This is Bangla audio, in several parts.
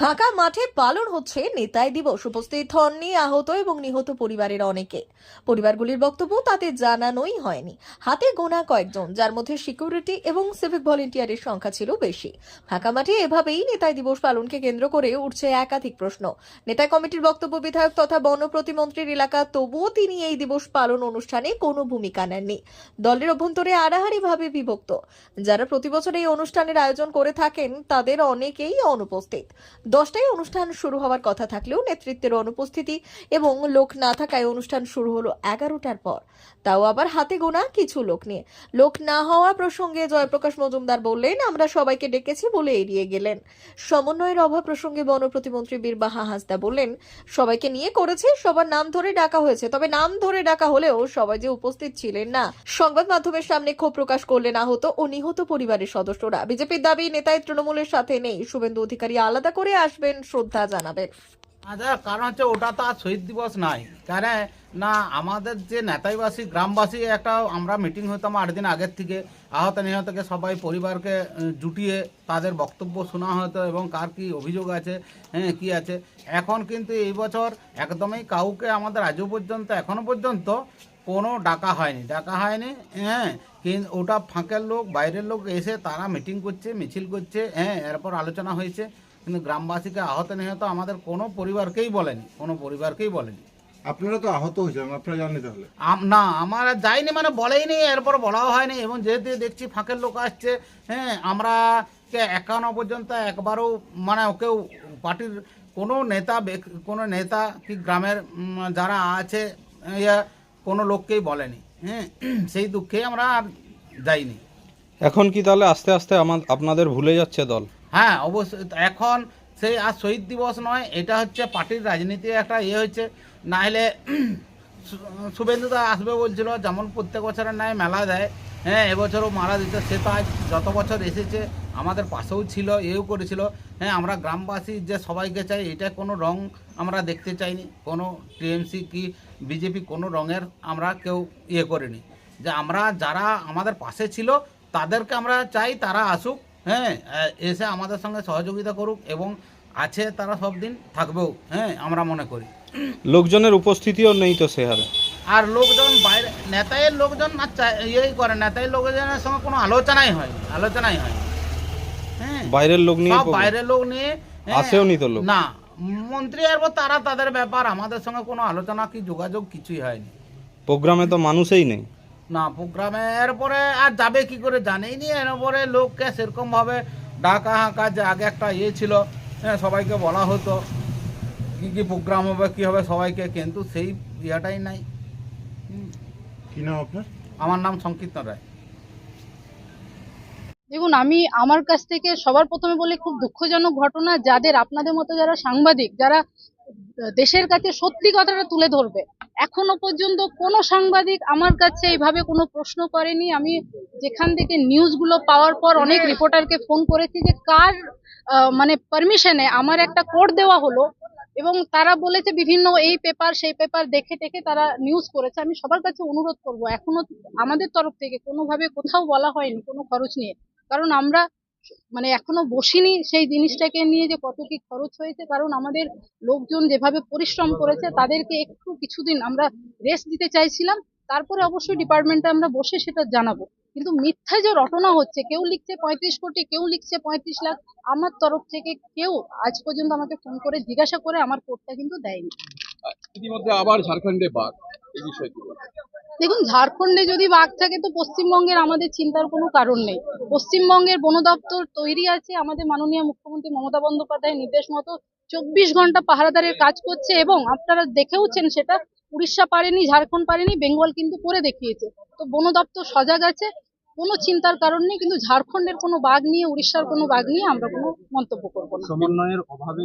ফাঁকা মাঠে পালন হচ্ছে নেতাই দিবস। উপস্থিত হননি আহত এবং নিহত পরিবারের অনেকে। পরিবারগুলির বক্তব্য তাতে জানানোই হয়নি। হাতে গোনা কয়েকজন, যার মধ্যে সিকিউরিটি এবং সিভিক ভলেন্টিয়ারের সংখ্যা ছিল বেশি। ফাঁকা মাঠে এভাবেই নেতাই দিবস পালনকে কেন্দ্র করে উঠছে একাধিক প্রশ্ন। নেতাই কমিটির বক্তব্য বিধায়ক তথা বন প্রতিমন্ত্রীর এলাকা, তবুও তিনি এই দিবস পালন অনুষ্ঠানে কোনো ভূমিকা নেননি। দলের অভ্যন্তরে আড়াহাড়িভাবে বিভক্ত। যারা প্রতি বছর এই অনুষ্ঠানের আয়োজন করে থাকেন, তাদের অনেকেই অনুপস্থিত। দশটায় অনুষ্ঠান শুরু হওয়ার কথা থাকলেও নেতৃত্বের অনুপস্থিতি এবং লোক না থাকায় অনুষ্ঠান শুরু হলো এগারোটার পর। তাও আবার হাতে গোনা কিছু লোক নিয়ে। লোক না হওয়া প্রসঙ্গে জয়প্রকাশ মজুমদার বললেন, আমরা সবাইকে ডেকেছি বলে এড়িয়ে গেলেন। সমন্বয়ের অভাব প্রসঙ্গে বন প্রতিমন্ত্রী বীরবাহা হাসদা বললেন, সবাইকে নিয়ে করেছে, সবার নাম ধরে ডাকা হয়েছে। তবে নাম ধরে ডাকা হলেও সবাই যে উপস্থিত ছিলেন না। সংবাদ মাধ্যমের সামনে ক্ষোভ প্রকাশ করলেন আহত ও নিহত পরিবারের সদস্যরা। বিজেপির দাবি নেতায় তৃণমূলের সাথে নেই। শুভেন্দু অধিকারী আলাদা করে আসবেন, শ্রদ্ধা জানাবেন। আচ্ছা কারণ হচ্ছে ওটা তো আর শহীদ দিবস নাই। কারণ না, আমাদের যে নেতাইবাসী, গ্রামবাসী, একটা আমরা মিটিং হতাম আট দিন আগের থেকে। আহত, নিহতকে সবাই পরিবারকে জুটিয়ে তাদের বক্তব্য শোনা হতো এবং কার কি অভিযোগ আছে হ্যাঁ কী আছে। এখন কিন্তু এই বছর একদমই কাউকে আমাদের আজও পর্যন্ত, এখনও পর্যন্ত কোনো ডাকা হয়নি। ডাকা হয়নি হ্যাঁ কিন্তু ওটা ফাঁকের লোক, বাইরের লোক এসে তারা মিটিং করছে, মিছিল করছে হ্যাঁ এরপর আলোচনা হয়েছে। কিন্তু গ্রামবাসীকে আহত নিহত আমাদের কোনো পরিবারকেই বলেনি কোনো পরিবারকেই বলেনি। আপনারা তো আহত হয়েছেন আপনারা জানেন তাহলে। না আমার যাইনি মানে বলেইনি এরপর বলাও হয়নি এবং যেহেতু দেখছি ফাঁকের লোক আসছে হ্যাঁ আমরা কে একান্ন পর্যন্ত একবারও মানে কেউ পার্টির কোনো নেতা কোনো নেতা কি গ্রামের যারা আছে ইয়া কোনো লোককেই বলেনি হ্যাঁ সেই দুঃখেই আমরা আর যাইনি। এখন কি তাহলে আস্তে আস্তে আমার আপনাদের ভুলে যাচ্ছে দল? হ্যাঁ অবশ্যই। এখন সেই আর শহীদ দিবস নয়, এটা হচ্ছে পার্টির রাজনীতি একটা ইয়ে হচ্ছে না হলে শুভেন্দুদা আসবে বলছিল, যেমন প্রত্যেক বছরের ন্যায় মেলা দেয়। হ্যাঁ এবছরও মারা দিতে সে তো আজ যত বছর এসেছে, আমাদের পাশেও ছিল এও করেছিল। হ্যাঁ আমরা গ্রামবাসী যে সবাইকে চাই, এটা কোনো রং আমরা দেখতে চাইনি। কোনো টিএমসি কি বিজেপি কোনো রঙের আমরা কেউ ইয়ে করিনি। যে আমরা যারা আমাদের পাশে ছিল, তাদেরকে আমরা চাই তারা আসুক। হ্যাঁ এসে আমাদের সঙ্গে সহযোগিতা করুক এবং আছে তারা সব দিন থাকবেও হ্যাঁ আমরা মনে করি। লোকজনের উপস্থিতিও নেই তো সে হারে। আর লোকজন বাইরে নেতায়ের লোকজন চা- ইয়েই করে নেতায়ের লোকজনের সঙ্গে কোনো আলোচনাই হয় আলোচনাই হয় হ্যাঁ বাইরের লোক নিয়ে বাইরের লোক নিয়ে হ্যাঁ, আসেও নি তো লোক। না মন্ত্রী আর তারা তাদের ব্যাপার আমাদের সঙ্গে কোনো আলোচনা কি যোগাযোগ কিছুই হয়নি। প্রোগ্রামে তো মানুষই নেই। না প্রোগ্রামে এরপরে আর যাবে কি করে জানেই নি এরপরে লোককে সেরকম ভাবে ডাকা হাঁকা যে আগে একটা ইয়ে ছিল হ্যাঁ সবাইকে বলা হতো। কি কি প্রোগ্রাম হবে কি হবে সবাইকে কিন্তু সেই ইয়েটাই নাই। কি নাম আপনার? আমার নাম সংকীর্তন রায়। দেখুন আমি আমার কাছ থেকে সবার প্রথমে বলি খুব দুঃখজনক ঘটনা যাদের আপনাদের মতো যারা সাংবাদিক যারা দেশের কাছে সত্যি কথাটা তুলে ধরবে। এখনও পর্যন্ত কোনো সাংবাদিক আমার কাছে এইভাবে কোনো প্রশ্ন করেনি। আমি যেখান থেকে নিউজগুলো পাওয়ার পর অনেক রিপোর্টারকে ফোন করেছি যে কার মানে পারমিশনে আমার একটা কোড দেওয়া হলো এবং তারা বলেছে বিভিন্ন এই পেপার সেই পেপার দেখে টেকে তারা নিউজ করেছে। আমি সবার কাছে অনুরোধ করব, এখনও আমাদের তরফ থেকে কোনোভাবে কোথাও বলা হয়নি কোনো খরচ নিয়ে। কারণ আমরা মানে এখনও বসিনি সেই জিনিসটাকে নিয়ে যে কত কি খরচ হয়েছে, কারণ আমাদের লোকজন যেভাবে পরিশ্রম করেছে তাদেরকে একটু কিছুদিন আমরা রেস্ট দিতে চাইছিলাম, তারপরে অবশ্যই ডিপার্টমেন্টে আমরা বসে সেটা জানাব। কিন্তু মিথ্যা যে রটনা হচ্ছে, কেউ লিখছে পঁয়ত্রিশ কোটি, কেউ লিখছে পঁয়ত্রিশ লাখ, আমার তরফ থেকে কেউ আজ পর্যন্ত আমাকে ফোন করে জিজ্ঞাসা করে আমার কোডটা কিন্তু দেয়নি। ইতিমধ্যে আবার ঝাড়খণ্ডে বাঘ এই বিষয়টি। দেখুন, ঝাড়খণ্ডে যদি বাঘ থাকে তো পশ্চিমবঙ্গের আমাদের চিন্তার কোনো কারণ নেই। পশ্চিমবঙ্গের বন দপ্তর তৈরি আছে, আমাদের মাননীয় মুখ্যমন্ত্রী মমতা বন্দ্যোপাধ্যায়ের নির্দেশ মতো চব্বিশ ঘণ্টা পাহারাদারের কাজ করছে এবং আপনারা দেখেওছেন সেটা, উড়িষ্যা পারেনি, ঝাড়খণ্ড পারেনি, বেঙ্গল কিন্তু করে দেখিয়েছে। তো বন দপ্তর সজাগ আছে, কোনো চিন্তার কারণ নেই, কিন্তু ঝাড়খণ্ডের কোনো বাঘ নিয়ে, উড়িষ্যার কোনো বাঘ নিয়ে আমরা কোনো মন্তব্য করব না। সমন্বয়ের অভাবে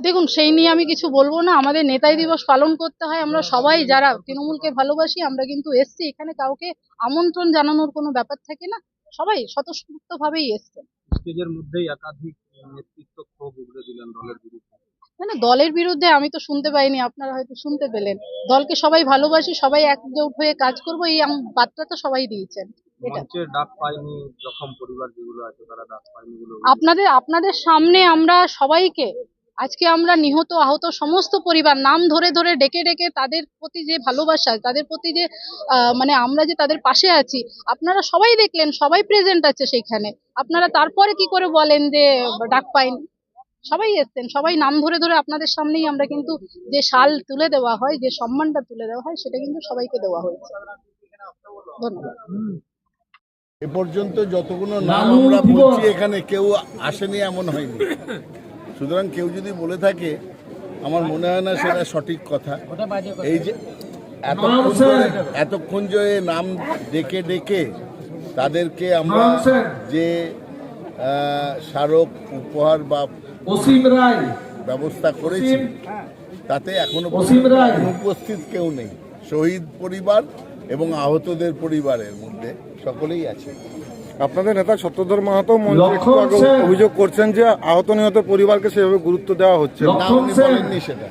দেখুন সেই নিয়ে আমি কিছু বলব না। আমাদের নেতাই দিবস পালন করতে হয়। আমরা সবাই যারা তৃণমূলকে ভালোবাসি আমরা কিন্তু এসছি। এখানে কাউকে আমন্ত্রণ জানানোর কোনো ব্যাপার থাকে না। সবাই স্বতঃস্ফূর্ত ভাবেই এসছে। স্টেজের মধ্যেই একাধিক নেতৃত্ব ক্ষোভ উগড়ে দিলেন দলের বিরুদ্ধে। মানে দলের বিরুদ্ধে আমি তো শুনতে পাইনি। আপনারা হয়তো শুনতে পেলেন। দলকে সবাই ভালোবাসি সবাই একজোট হয়ে কাজ করব। এই আম- বার্তাটা সবাই দিয়েছেন। আপনাদের আপনাদের সামনে আমরা সবাইকে আজকে আমরা নিহত আহত সমস্ত পরিবার নাম ধরে ধরে ডেকে ডেকে তাদের প্রতি যে ভালোবাসা তাদের প্রতি যে আহ, মানে আমরা যে তাদের পাশে আছি আপনারা সবাই দেখলেন সবাই প্রেজেন্ট আছে সেইখানে আপনারা তারপরে কি করে বলেন যে ডাক পাইনি? সবাই এসছেন সবাই নাম ধরে ধরে আপনাদের সামনেই আমরা কিন্তু যে শাল তুলে দেওয়া হয় যে সম্মানটা তুলে দেওয়া হয় সেটা কিন্তু সবাইকে দেওয়া হয়েছে। ধন্যবাদ। এ পর্যন্ত যতগুলো নাম আমরা বলছি এখানে কেউ আসেনি এমন হয়নি। সুতরাং কেউ যদি বলে থাকে আমার মনে হয় না সেটা সঠিক কথা। এই যে এতক্ষণ এতক্ষণ যে নাম ডেকে ডেকে তাদেরকে আমরা যে স্মারক উপহার বা অসীম রায়। ব্যবস্থা করেছি তাতে এখনও অসীম রায়। অনুপস্থিত কেউ নেই। শহীদ পরিবার এবং আহতদের পরিবারের মধ্যে সকলেই আছে। আপনাদের নেতা সত্যধর মাহাতো মঞ্চে একটু আগে অভিযোগ করছেন যে আহত নিহত পরিবারকে সেভাবে গুরুত্ব দেওয়া হচ্ছে। না। উনি বলেননি সেটা।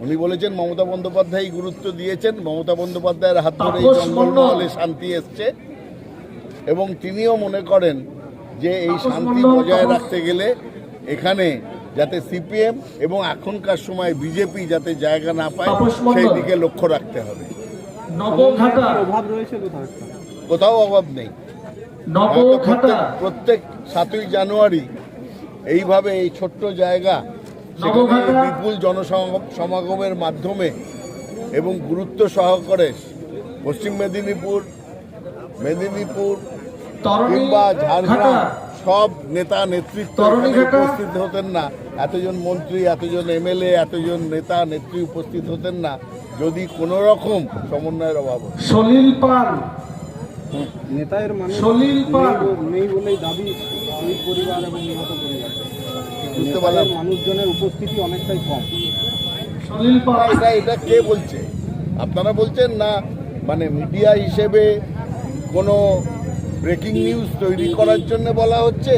উনি বলেছেন মমতা বন্দ্যোপাধ্যায় গুরুত্ব দিয়েছেন। মমতা বন্দ্যোপাধ্যায়ের হাত ধরে এই জঙ্গলমহলে শান্তি এসছে। এবং তিনিও মনে করেন যে এই শান্তি বজায় রাখতে গেলে এখানে যাতে সিপিএম এবং এখনকার সময় বিজেপি যাতে জায়গা না পায় সেই দিকে লক্ষ্য রাখতে হবে। কোথাও অভাব নেই। প্রত্যেক- সাতই জানুয়ারি এইভাবে এই ছোট্ট জায়গা সেখানে বিপুল জনসমাগমের মাধ্যমে এবং গুরুত্ব সহকারে পশ্চিম মেদিনীপুর মেদিনীপুর কিংবা ঝাড়গ্রাম সব নেতা নেতৃত্ব। উপস্থিত হতেন না। এতজন মন্ত্রী এতজন এমএলএ এতজন নেতা নেত্রী উপস্থিত হতেন না। যদি কোনো রকম সমন্বয়ের অভাব সলিল পাল নেতায়ের মানে সলিল পাল। নেই বলেই দাবি শহীদ পরিবার এবং নিহত পরিবার। বুঝতে পারলাম। মানুষজনের উপস্থিতি অনেকটাই কম। সলিল পাল। এটা এটা কে বলছে? আপনারা বলছেন না মানে মিডিয়া হিসেবে কোনো ব্রেকিং নিউজ তৈরি করার জন্য বলা হচ্ছে?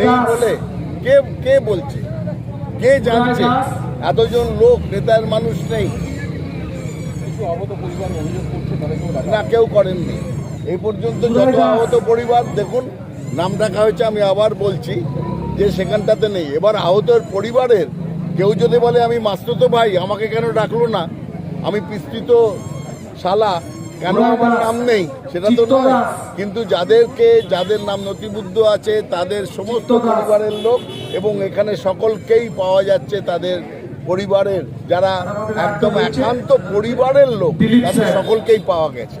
নেই বলে। কে কে বলছে? কে জানছে? এতজন লোক নেতার মানুষ নেই। না কেউ করেননি। এই পর্যন্ত যত আহত পরিবার দেখুন নাম ডাকা হয়েছে আমি আবার বলছি যে সেখানটাতে নেই। এবার আহতের পরিবারের কেউ যদি বলে আমি মাস্তুতো ভাই আমাকে কেন ডাকলো না? আমি পিস্তিত শালা কেন আমার নাম নেই? সেটা তো নয়। কিন্তু যাদেরকে যাদের নাম নথিবদ্ধ আছে তাদের সমস্ত পরিবারের লোক এবং এখানে সকলকেই পাওয়া যাচ্ছে তাদের পরিবারের যারা একদম একান্ত পরিবারের লোক তাদের সকলকেই পাওয়া গেছে।